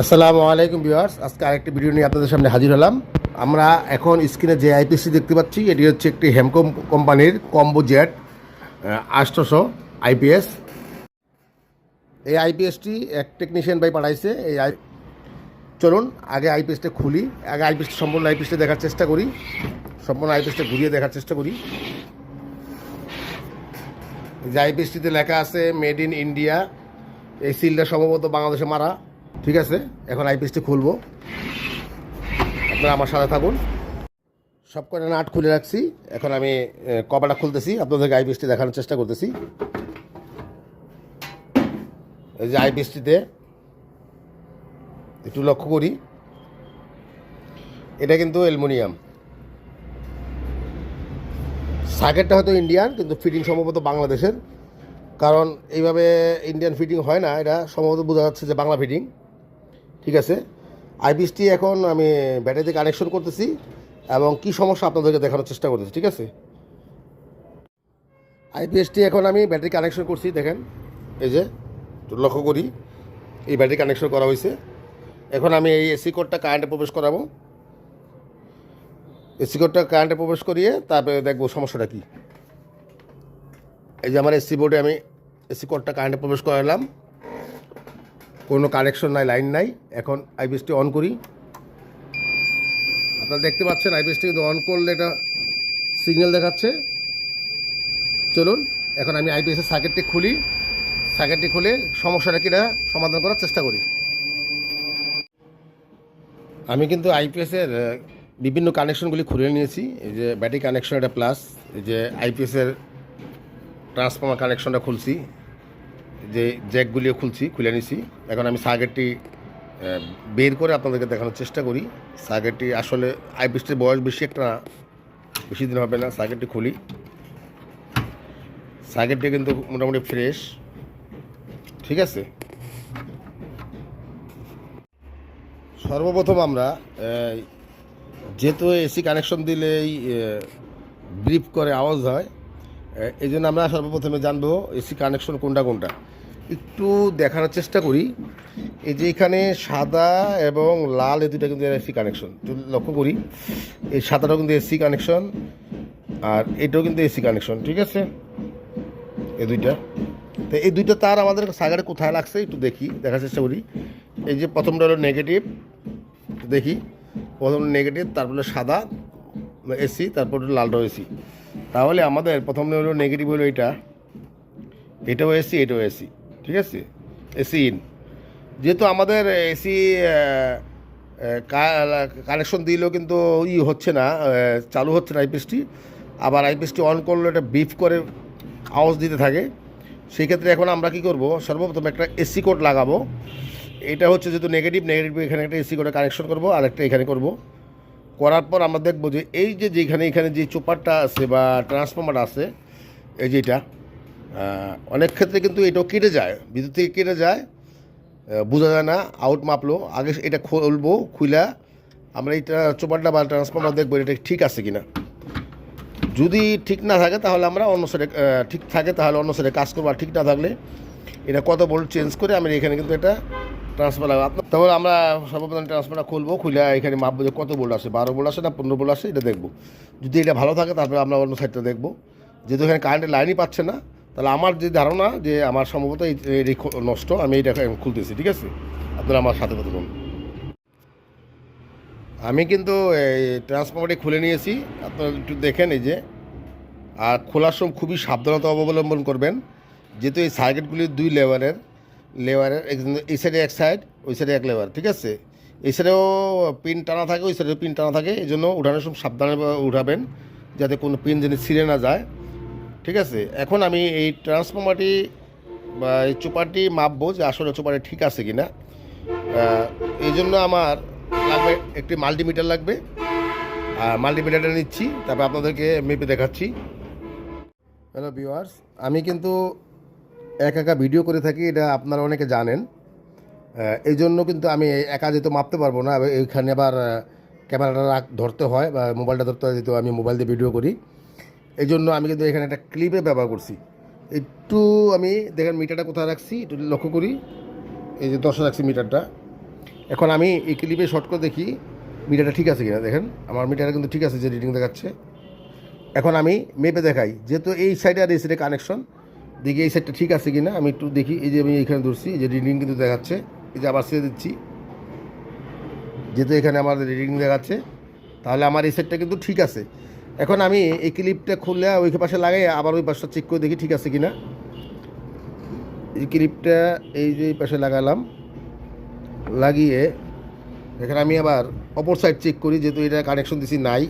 আসসালামু আলাইকুম ভিউয়ার্স। আজকে আরেকটি ভিডিও নিয়ে আপনাদের সামনে হাজির হলাম। আমরা এখন স্ক্রিনে যে আইপিএসটি দেখতে পাচ্ছি, এটি হচ্ছে একটি হেমকম কোম্পানির কম্বো জেট আষ্টশো আইপিএস। এই আইপিএসটি এক টেকনিশিয়ান ভাই পাঠাইছে। এই আই চলুন, আগে আইপিএসটা খুলি। আগে আইপিএসটি সম্পূর্ণ আইপিএসটা দেখার চেষ্টা করি। সম্পূর্ণ আইপিএসটা ঘুরিয়ে দেখার চেষ্টা করি। যে আইপিএসটিতে লেখা আছে, মেড ইন ইন্ডিয়া এই সিলটা সম্ভবত বাংলাদেশে মারা। ঠিক আছে? এখন আইপিএসটি খুলবো। আপনারা আমার সাথে থাকুন। সব কটা নাট খুলে রাখছি। এখন আমি কপাটা খুলতেছি। আপনাদেরকে আইপিএসটি দেখানোর চেষ্টা করতেছি। এই যে আইপিএসটিতে, একটু লক্ষ্য করি। এটা কিন্তু অ্যালুমিনিয়াম। সার্কেটটা হয়তো ইন্ডিয়ান, কিন্তু ফিটিং সম্ভবত বাংলাদেশের। কারণ এইভাবে ইন্ডিয়ান ফিটিং হয় না। এটা সম্ভবত বোঝা যাচ্ছে যে বাংলা ফিটিং। ঠিক আছে? আইপিএসটি এখন আমি ব্যাটারিতে কানেকশন করতেছি এবং কি সমস্যা আপনাদেরকে দেখানোর চেষ্টা করতেছি, ঠিক আছে? আইপিএসটি এখন আমি ব্যাটারি কানেকশন করছি, দেখেন। এই যে লক্ষ্য করি, এই ব্যাটারি কানেকশন করা হয়েছে। এখন আমি এই এসি কোডটা কারেন্টে প্রবেশ করাবো। এসি কোডটা কারেন্টে প্রবেশ করিয়ে তারপরে দেখব সমস্যাটা কী। এই যে আমার এসি বোর্ডে আমি এসি কোডটা কারেন্টে প্রবেশ করালাম। কোনো কানেকশন নাই, লাইন নাই। এখন আইপিএসটি অন করি। আপনারা দেখতে পাচ্ছেন আইপিএসটি কিন্তু অন করলে এটা সিগন্যাল দেখাচ্ছে। চলুন, এখন আমি আইপিএসের সার্কিটটি খুলি। সার্কিটটি খুলে সমস্যাটা কিনা সমাধান করার চেষ্টা করি। আমি কিন্তু আইপিএসের বিভিন্ন কানেকশনগুলি খুলে নিয়েছি। এই যে ব্যাটারি কানেকশন এটা প্লাস এই যে আইপিএসের ট্রান্সফর্মার কানেকশনটা খুলছি। যে জ্যাকগুলিও খুলছি খুলে নিছি। এখন আমি সার্কিটটি আহ, বের করে আপনাদেরকে দেখানোর চেষ্টা করি। সার্কিটটি আসলে আইপিএসটির বয়স বেশি একটা না বেশি দিন হবে না সার্কিটটি খুলি। সার্কিটটি কিন্তু মোটামুটি ফ্রেশ। ঠিক আছে? সর্বপ্রথম আমরা যেহেতু এসি কানেকশন দিলেই ব্রিফ করে আওয়াজ হয় এই জন্য আমরা সর্বপ্রথমে জানব এসি কানেকশন কোনটা কোনটা। একটু দেখানোর চেষ্টা করি। এই যে এখানে সাদা এবং লাল এই দুটা কিন্তু এসি কানেকশন লক্ষ্য করি, এই সাদাটাও কিন্তু এসি কানেকশন আর এটাও কিন্তু এসি কানেকশন ঠিক আছে? এই দুইটা। তো এই দুইটা তার আমাদের সাগারে কোথায় লাগছে একটু দেখি, দেখার চেষ্টা করি। এই যে প্রথমটা হলো নেগেটিভ দেখি। প্রথম নেগেটিভ তারপরে সাদা, এসি, তারপর লালটাও এসি। তাহলে আমাদের প্রথম হলো নেগেটিভ হলো এটা। এটাও এসি এটাও এসি। ঠিক আছে? এসি ইন যেহেতু আমাদের এসি কানেকশন দিলেও কিন্তু ই হচ্ছে না চালু হচ্ছে না আইপিএসটি আবার আইপিএসটি অন করলে এটা বিফ করে আওয়াজ দিতে থাকে। সেই ক্ষেত্রে এখন আমরা কি করব? সর্বপ্রথম একটা এসি কোড লাগাবো। এটা হচ্ছে যেহেতু নেগেটিভ নেগেটিভ এখানে একটা এসি কোডে কানেকশন করব আর একটা এখানে করব। করার পর আমরা দেখব যে এই যে যেখানে এখানে যে চোপারটা আছে বা ট্রান্সফর্মার আছে এই যে এটা আহ, অনেক ক্ষেত্রে কিন্তু এটাও কেটে যায়, বিদ্যুৎ থেকে কেটে যায় বোঝা যায় না আউট মাপলো, আগে এটা খুলবো, খুইলা আমরা এইটা চোপারটা বা ট্রান্সফর্মার দেখব, এটা ঠিক আছে কিনা। যদি ঠিক না থাকে তাহলে আমরা অন্য সাইডে ঠিক থাকে, তাহলে অন্য সাইডে কাজ করব, আর ঠিক না থাকলে এটা কত বোল্ট চেঞ্জ করে আমি এখানে কিন্তু এটা ট্রান্সফার লাগাবো। আপনার তাহলে আমরা সর্বপ্রথম ট্রান্সফারটা খুলবো খুলে এখানে মাপবো যে কত বোল্ট আসে বারো বোল্ট আসে না পনেরো বোল্ট আসে এটা দেখব। যদি এটা ভালো থাকে তারপরে আমরা অন্য সাইডটা দেখব। যেহেতু এখানে কারেন্টের লাইনই পাচ্ছে না তাহলে আমার যে ধারণা যে আমার সম্ভবত এই নষ্ট, আমি এটা খুলতেছি, ঠিক আছে? আপনারা আমার সাথে কথা বলুন। আমি কিন্তু এই ট্রান্সফর্মারটি খুলে নিয়েছি, আপনারা একটু দেখেন এই যে। আর খোলার সময় খুবই সাবধানতা অবলম্বন করবেন, যেহেতু এই সার্কিটগুলি দুই লেবারের লেবারের এই সাইডে এক সাইড ওই সাইডে এক লেবার ঠিক আছে? এই সাইডেও পিন টানা থাকে, ওই সাইডেও পিন টানা থাকে এই জন্য উঠানোর সময় সাবধানে উঠাবেন, যাতে কোনো পিন যেন ছিঁড়ে না যায়। ঠিক আছে? এখন আমি এই ট্রান্সফর্মারটি বা এই চোপারটি মাপবো যে আসলে চোপারটি ঠিক আছে কি না এই জন্য আমার লাগবে একটি মাল্টিমিটার লাগবে। আর মাল্টিমিটারটা নিচ্ছি, তারপর আপনাদেরকে মেপে দেখাচ্ছি। হ্যালো ভিউয়ার্স আমি কিন্তু এক একা ভিডিও করে থাকি, এটা আপনারা অনেকে জানেন। এই জন্য কিন্তু আমি একা যেহেতু মাপতে পারব না এইখানে আবার ক্যামেরাটা ধরতে হয় বা মোবাইলটা ধরতে হয়, যেহেতু আমি মোবাইল দিয়ে ভিডিও করি। এই জন্য আমি কিন্তু এখানে একটা ক্লিপে ব্যবহার করছি। একটু আমি দেখেন মিটারটা কোথায় রাখছি, একটু লক্ষ্য করি। এই যে দশ রাখছি মিটারটা। এখন আমি এই ক্লিপে শর্ট করে দেখি মিটারটা ঠিক আছে কিনা, দেখেন। আমার মিটারটা কিন্তু ঠিক আছে যে রিডিং দেখাচ্ছে। এখন আমি মেপে দেখাই, যেহেতু এই সাইডে আর এই সাইডে কানেকশন দেখি এই সাইডটা ঠিক আছে কিনা, আমি একটু দেখি, এই যে আমি এখানে ধরছি যে রিডিং কিন্তু দেখাচ্ছে, এই যে আবার ছেড়ে দিচ্ছি। যেহেতু এখানে আমার রিডিং দেখাচ্ছে, তাহলে আমার এই সাইডটা কিন্তু ঠিক আছে। এখন আমি এই ক্লিপটা খুললে ওই পাশে লাগাই, আবার ওই পাশটা চেক করে দেখি ঠিক আছে কিনা। এই ক্লিপটা এই যে এই পাশে লাগালাম, লাগিয়ে এখানে আমি আবার অপর সাইড চেক করি, যেহেতু এটা কানেকশন দিছি নাই,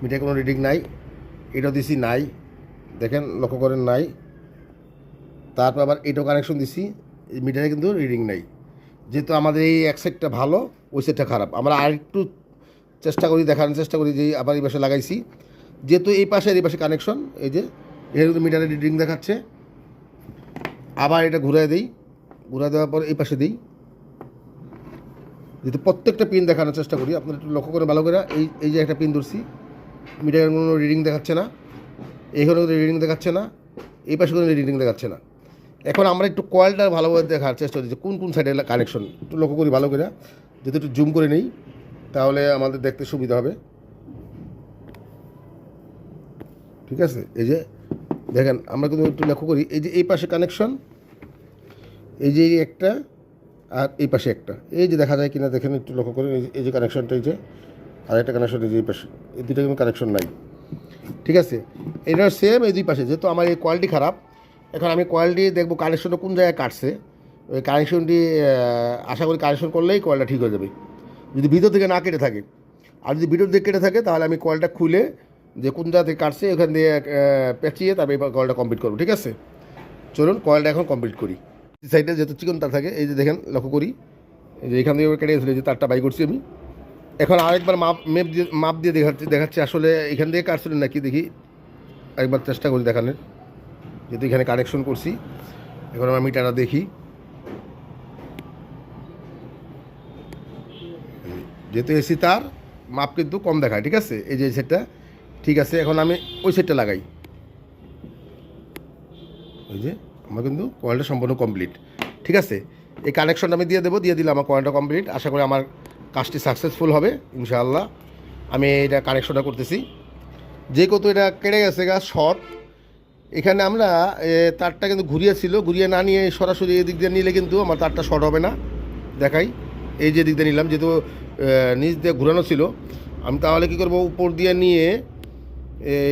মিটার কোনো রিডিং নাই, এটাও দিছি নাই, দেখেন লক্ষ্য করেন নাই। তারপর আবার এটাও কানেকশন দিছি মিটারে কিন্তু রিডিং নাই। যেহেতু আমাদের এই এক সেটটা ভালো, ওই সেটটা খারাপ। আমরা আরেকটু চেষ্টা করি দেখানোর চেষ্টা করি যে আবার এই পাশে লাগাইছি। যেহেতু এই পাশে এই পাশে কানেকশন এই যে এর মিটারে রিডিং দেখাচ্ছে। আবার এটা ঘুরে দিই ঘুরে দেওয়ার পর এই পাশে দিই। যেহেতু প্রত্যেকটা পিন দেখানোর চেষ্টা করি, আপনারা একটু লক্ষ্য করে ভালো করে, এই এই যে একটা পিন ধরছি মিটারের কোনো রিডিং দেখাচ্ছে না। এইখানে কোনো রিডিং দেখাচ্ছে না, এই পাশে কোনো রিডিং দেখাচ্ছে না। এখন আমরা একটু কয়েলটা ভালোভাবে দেখার চেষ্টা করি যে কোন কোন সাইডে কানেকশন একটু লক্ষ্য করি ভালো করে যদি একটু জুম করে নেই। তাহলে আমাদের দেখতে সুবিধা হবে। ঠিক আছে? এই যে, দেখেন, আমরা কিন্তু একটু লক্ষ্য করি, এই যে এই পাশে কানেকশন এই যে একটা, আর এই পাশে একটা। এই যে দেখা যায় কিনা, দেখেন, একটু লক্ষ্য করেন, এই যে কানেকশনটা এই যে, আর একটা কানেকশন এই যে এই পাশে, এই দুটো কিন্তু কানেকশন নাই। ঠিক আছে? এটার সেম এই দুই পাশে, যেহেতু আমার এই কোয়ালিটি খারাপ, এখন আমি কোয়ালিটি দেখব কানেকশনটা কোন জায়গায় কাটছে। ওই কানেকশনটি আশা করি কানেকশন করলেই কয়েলটা ঠিক হয়ে যাবে। যদি ভিতর থেকে না কেটে থাকে। আর যদি ভিতর থেকে কেটে থাকে, তাহলে আমি কলটা খুলে যে কোন জায়গা থেকে কাটছে, ওখান দিয়ে পেঁচিয়ে তারপরে কয়েলটা কমপ্লিট করব, ঠিক আছে? চলুন কয়েলটা এখন কমপ্লিট করি। সাইডে যেহেতু চিকন তার থাকে, এই যে দেখেন, লক্ষ্য করি। এই যে এখান থেকে কেটে গেছিল যে তারটা বাই করছি আমি। এখন আরেকবার মাপ মেপ দিয়ে, মাপ দিয়ে দেখাচ্ছি দেখাচ্ছি আসলে এখান থেকে কাটছিলেন নাকি, দেখি। একবার চেষ্টা করি দেখানোর। যেহেতু এখানে কানেকশন করছি, এখন আমি মিটারটা দেখি। যেহেতু এসি তার, মাপ কিন্তু কম দেখায়, ঠিক আছে? এই যে সেটটা, ঠিক আছে, এখন আমি ওই সেটটা লাগাই। ওই যে, আমার কিন্তু কয়েলটা সম্পূর্ণ কমপ্লিট ঠিক আছে? এই কানেকশনটা আমি দিয়ে দেবো, দিয়ে দিলে আমার কয়েলটা কমপ্লিট আশা করি আমার কাজটি সাকসেসফুল হবে, ইনশাআল্লাহ। আমি এটা কানেকশনটা করতেছি। যে কত এটা কেড়ে গেছে গা শর্ট এখানে আমরা তারটা কিন্তু ঘুরিয়েছিল ঘুরিয়ে না নিয়ে সরাসরি এদিক দিয়ে নিলে কিন্তু আমার তারটা শর্ট হবে না। দেখাই। এই যে দিক দিয়ে নিলাম, যেহেতু নিচ দিয়ে ঘুরানো ছিল, আমি তাহলে কী করব, উপর দিয়ে নিয়ে,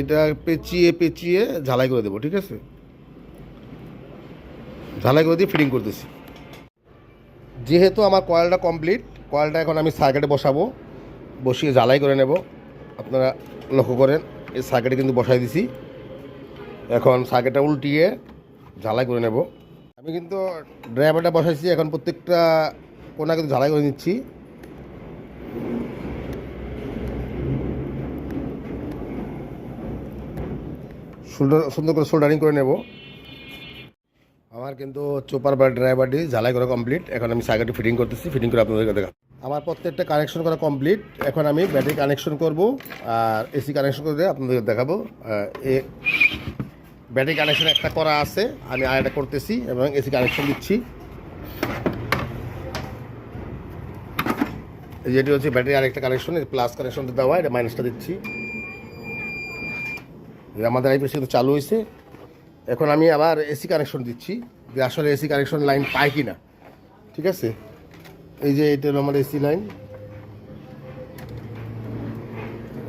এটা পেঁচিয়ে পেঁচিয়ে ঝালাই করে দেবো, ঠিক আছে? ঝালাই করে দিয়ে ফিটিং করতেছি। যেহেতু আমার কয়েলটা কমপ্লিট কয়েলটা এখন আমি সার্কেটে বসাবো, বসিয়ে জ্বালাই করে নেব। আপনারা লক্ষ্য করেন, এই সার্কেটে কিন্তু বসাই দিছি। এখন সার্কেটটা উল্টিয়ে ঝালাই করে নেব। আমি কিন্তু ড্রাইভারটা বসাইছি, এখন প্রত্যেকটা কিন্তু ঝালাই করে নিচ্ছি। সুন্দর করে সোল্ডারিং করে নেব। আমার কিন্তু চোপার বা ড্রাইভারটি ঝালাই করা কমপ্লিট। এখন আমি সাইকেলটি ফিটিং করতেছি, ফিটিং করে আপনাদেরকে দেখা। আমার প্রত্যেকটা কানেকশন করা কমপ্লিট। এখন আমি ব্যাটারি কানেকশন করব আর এসি কানেকশন করে আপনাদেরকে দেখাবো। এ ব্যাটারি কানেকশন একটা করা আছে, আমি আর একটা করতেছি এবং এসি কানেকশন দিচ্ছি এই যেটি হচ্ছে ব্যাটারি আরেকটা কানেকশন প্লাস কানেকশনটা দেওয়া, এটা মাইনাসটা দিচ্ছি। আমাদের আইপিএস কিন্তু চালু হয়েছে। এখন আমি আবার এসি কানেকশন দিচ্ছি, যে আসলে এসি কানেকশন লাইন পাই কি না ঠিক আছে? এই যে এটা হলো আমার এসি লাইন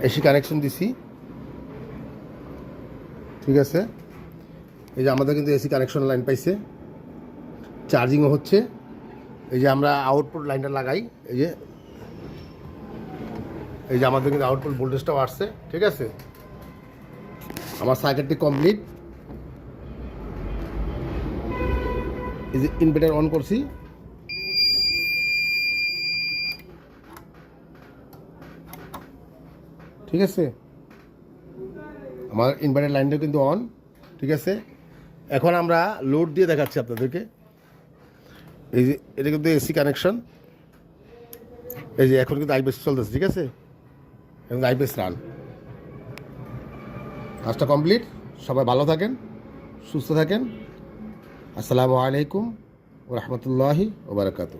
এসি কানেকশন দিছি। ঠিক আছে? এই যে আমাদের কিন্তু এসি কানেকশন লাইন পাইছে। চার্জিংও হচ্ছে। এই যে আমরা আউটপুট লাইনটা লাগাই, এই যে এই যে আমাদের কিন্তু আউটপুট ভোল্টেজটাও আসছে, ঠিক আছে? আমার সার্কিটটি কমপ্লিট এই যে ইনভার্টার অন করছি। ঠিক আছে? আমার ইনভার্টার লাইনটা কিন্তু অন ঠিক আছে? এখন আমরা লোড দিয়ে দেখাচ্ছি আপনাদেরকে। এই যে, এটা কিন্তু এসি কানেকশন এই যে, এখন কিন্তু আইপিএস চলতেছে, ঠিক আছে? এখন আইপিএস রান। কাজটা কমপ্লিট। সবাই ভালো থাকেন, সুস্থ থাকেন। আসসালামু আলাইকুম ও রহমতুল্লাহি ওবরাকাতু